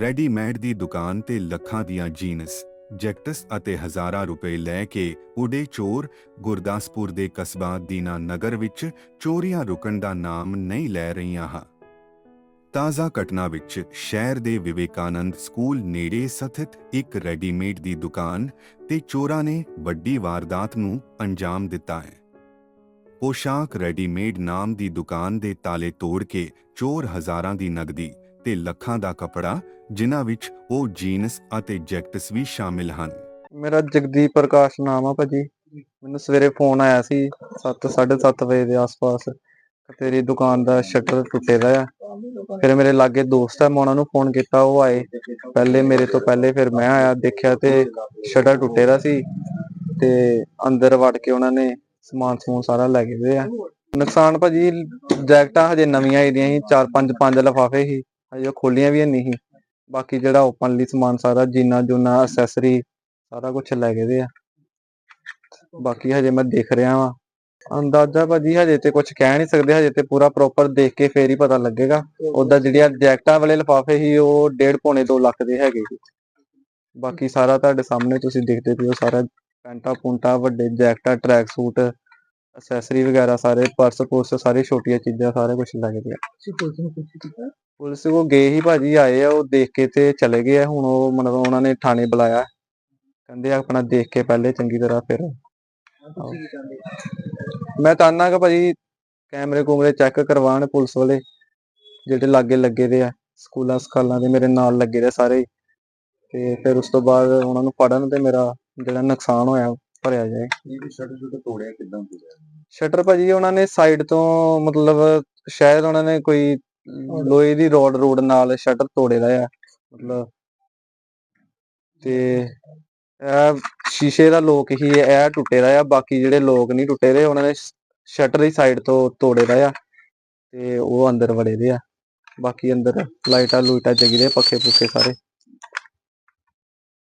Readymade ਦੀ ਦੁਕਾਨ ਤੇ ਲੱਖਾਂ ਦੀਆਂ ਜੀਨਸ, ਜੈਕਟਸ ਅਤੇ ਹਜ਼ਾਰਾਂ ਰੁਪਏ ਲੈ ਕੇ ਉਡੇ ਚੋਰ ਗੁਰਦਾਸਪੁਰ ਦੇ ਕਸਬਾ ਦੀਨਾ ਨਗਰ ਵਿੱਚ ਚੋਰੀਆਂ ਰੁਕਣ ਦਾ ਨਾਮ ਨਹੀਂ ਲੈ ਰਹੀਆਂ ਹਨ ਤਾਜ਼ਾ ਘਟਨਾ ਵਿੱਚ ਸ਼ਹਿਰ ਦੇ ਵਿਵੇਕਾਨੰਦ ਸਕੂਲ ਨੇੜੇ ਸਥਿਤ ਇੱਕ ਰੈਡੀਮੇਡ ਦੀ ਦੁਕਾਨ ਤੇ ਚੋਰਾਂ ਨੇ ਵੱਡੀ ਵਾਰਦਾਤ ਨੂੰ ਅੰਜਾਮ ਦਿੱਤਾ ਹੈ। ਪੋਸ਼ਾਕ ਰੈਡੀਮੇਡ ਨਾਮ ਦੀ ਦੁਕਾਨ ਦੇ ਤਾਲੇ ਤੋੜ ਕੇ ਚੋਰ ਹਜ਼ਾਰਾਂ ਦੀ ਨਗਦੀ ਤੇ ਲੱਖਾਂ ਦਾ ਕਪੜਾ, ਜਿਨ੍ਹਾਂ ਵਿੱਚ ਉਹ ਜੀਨਸ ਅਤੇ ਜੈਕਟਸ ਵੀ ਸ਼ਾਮਿਲ ਹਨ। ਮੇਰਾ ਜਗਦੀਪ ਪ੍ਰਕਾਸ਼ ਨਾਮ ਆ ਭਾਜੀ। ਮੈਨੂੰ ਸਵੇਰੇ ਫੋਨ ਆਇਆ ਸੀ 7:30 ਵਜੇ ਦੇ ਆਸ-ਪਾਸ। ਤੇਰੀ ਦੁਕਾਨ ਦਾ ਸ਼ਟਰ ਟੁੱਟੇ ਦਾ ਆ। ਫਿਰ ਮੇਰੇ ਲਾਗੇ ਦੋਸਤ ਆ, ਮੈਂ ਉਹਨਾਂ ਨੂੰ ਫੋਨ ਕੀਤਾ, ਉਹ ਆਏ। ਪਹਿਲੇ ਮੇਰੇ ਤੋਂ ਪਹਿਲੇ ਫਿਰ ਮੈਂ ਆਇਆ, ਦੇਖਿਆ ਤੇ ਸ਼ਟਰ ਟੁੱਟੇ ਦਾ ਸੀ। ਤੇ ਅੰਦਰ ਵੜ ਕੇ ਉਹਨਾਂ ਨੇ ਸਮਾਨ ਸਮੂਨ ਸਾਰਾ ਲੈ ਗਏ ਆ। ਨੁਕਸਾਨ ਭਾਜੀ, ਜੈਕਟਾਂ ਹਜੇ ਨਵੀਆਂ ਆਈ ਸੀ, ਚਾਰ, ਪੰਜ ਪੰਜ ਲਫਾਫੇ ਸੀ। ਹਜੇ ਉਹ ਖੋਲੀਆਂ ਵੀ ਨਹੀਂ ਬਾਕੀ ਜਿਹੜਾ ਓਪਨਲੀ ਸਮਾਨ ਸਾਰਾ, ਜੀਨਾ ਜੂਨਾ ਐਕਸੈਸਰੀ ਸਾਰਾ ਕੁਝ ਲੈ ਗਏ ਦੇ ਆ। ਬਾਕੀ ਹਜੇ ਮੈਂ ਦੇਖ ਰਿਹਾ ਵਾਂ। ਅੰਦਾਜ਼ਾ ਭਾਜੀ ਹਜੇ ਤੇ ਕੁਝ ਕਹਿ ਨਹੀਂ ਸਕਦੇ, ਹਜੇ ਤੇ ਪੂਰਾ ਪ੍ਰੋਪਰ ਦੇਖ ਕੇ ਫੇਰ ਹੀ ਪਤਾ ਲੱਗੇਗਾ। ਉਦਾਂ ਜਿਹੜੀਆਂ ਜੈਕਟਾਂ ਵਾਲੇ ਲਿਫਾਫੇ ਸੀ, ਉਹ 1.5 ਪੌਣੇ 2 ਲੱਖ ਦੇ ਹੈਗੇ ਸੀ। ਬਾਕੀ ਸਾਰਾ ਤੁਹਾਡੇ ਸਾਹਮਣੇ ਤੁਸੀਂ ਦੇਖਦੇ ਪਏ ਹੋ, ਸਾਰਾ ਪੈਂਟਾ ਪੁੰਟਾ, ਵੱਡੇ ਜੈਕਟਾਂ ਟਰੈਕ ਸੂਟ ਐਕਸੈਸਰੀ ਵਗੈਰਾ ਸਾਰੇ ਪਰਸ ਪੁਰਸ ਸਾਰੇ ਛੋਟੀਆਂ ਚੀਜ਼ਾਂ, ਸਾਰੇ ਕੁਝ ਲੈ ਗਏ ਪੁਲਿਸ ਕੋ ਗਏ ਹੀ ਭਾਜੀ ਆਏ ਆ ਉਹ ਦੇਖ ਕੇ ਤੇ ਚਲੇ ਗਏ ਆ ਹੁਣ ਉਹ ਮਤਲਬ ਉਹਨਾਂ ਨੇ ਥਾਣੇ ਬੁਲਾਇਆ ਕਹਿੰਦੇ ਆ ਆਪਣਾ ਦੇਖ ਕੇ ਪਹਿਲੇ ਚੰਗੀ ਤਰ੍ਹਾਂ ਫਿਰ ਆਓ। ਮੈਂ ਚਾਹੁੰਦਾ ਕਿ ਭਾਜੀ ਕੈਮਰੇ ਕੁਮਰੇ ਚੈੱਕ ਕਰਵਾਉਣ ਪੁਲਿਸ ਵਾਲੇ ਜਿਹੜੇ ਲਾਗੇ ਲੱਗੇ ਦੇ ਆ ਸਕੂਲਾਂ ਸਕਾਲਾਂ ਦੇ ਮੇਰੇ ਨਾਲ ਲੱਗੇ ਦੇ ਸਾਰੇ। ਤੇ ਫਿਰ ਉਸ ਤੋਂ ਬਾਅਦ ਉਹਨਾਂ ਨੂੰ ਫੜਨ ਤੇ ਮੇਰਾ ਜਿਹੜਾ ਨੁਕਸਾਨ ਹੋਇਆ ਭਰਿਆ ਜਾਏ ਇਹ ਸ਼ਟਰ ਸ਼ਟਰ ਤੋੜਿਆ ਕਿਦਾਂ ਤੋੜਿਆ ਸ਼ਟਰ ਭਾਜੀ ਉਹਨਾਂ ਨੇ ਸਾਈਡ ਤੋਂ ਮਤਲਬ ਸ਼ਾਇਦ ਉਹਨਾਂ ਨੇ ਕੋਈ ਲੋਹੇ ਦੀ ਰੋਡ ਰੋਡ ਨਾਲ ਸ਼ਟਰ ਤੋੜੇ ਦਾ ਆ ਮਤਲਬ ਤੇ ਇਹ ਸ਼ੀਸ਼ੇ ਦਾ ਲੋਕ ਹੀ ਇਹ ਟੁੱਟੇ ਦਾ ਆ, ਬਾਕੀ ਜਿਹੜੇ ਲੋਕ ਨਹੀਂ ਟੁੱਟੇ ਦੇ, ਉਹਨਾਂ ਨੇ ਸ਼ਟਰ ਦੀ ਸਾਈਡ ਤੋਂ ਤੋੜੇ ਦਾ ਆ ਤੇ ਉਹ ਅੰਦਰ ਵੜੇ ਦੇ ਆ, ਬਾਕੀ ਅੰਦਰ ਲਾਈਟਾਂ ਲੂਈਟਾਂ ਜਗੀ ਦੇ ਪੱਖੇ ਪੁੱਖੇ ਸਾਰੇ।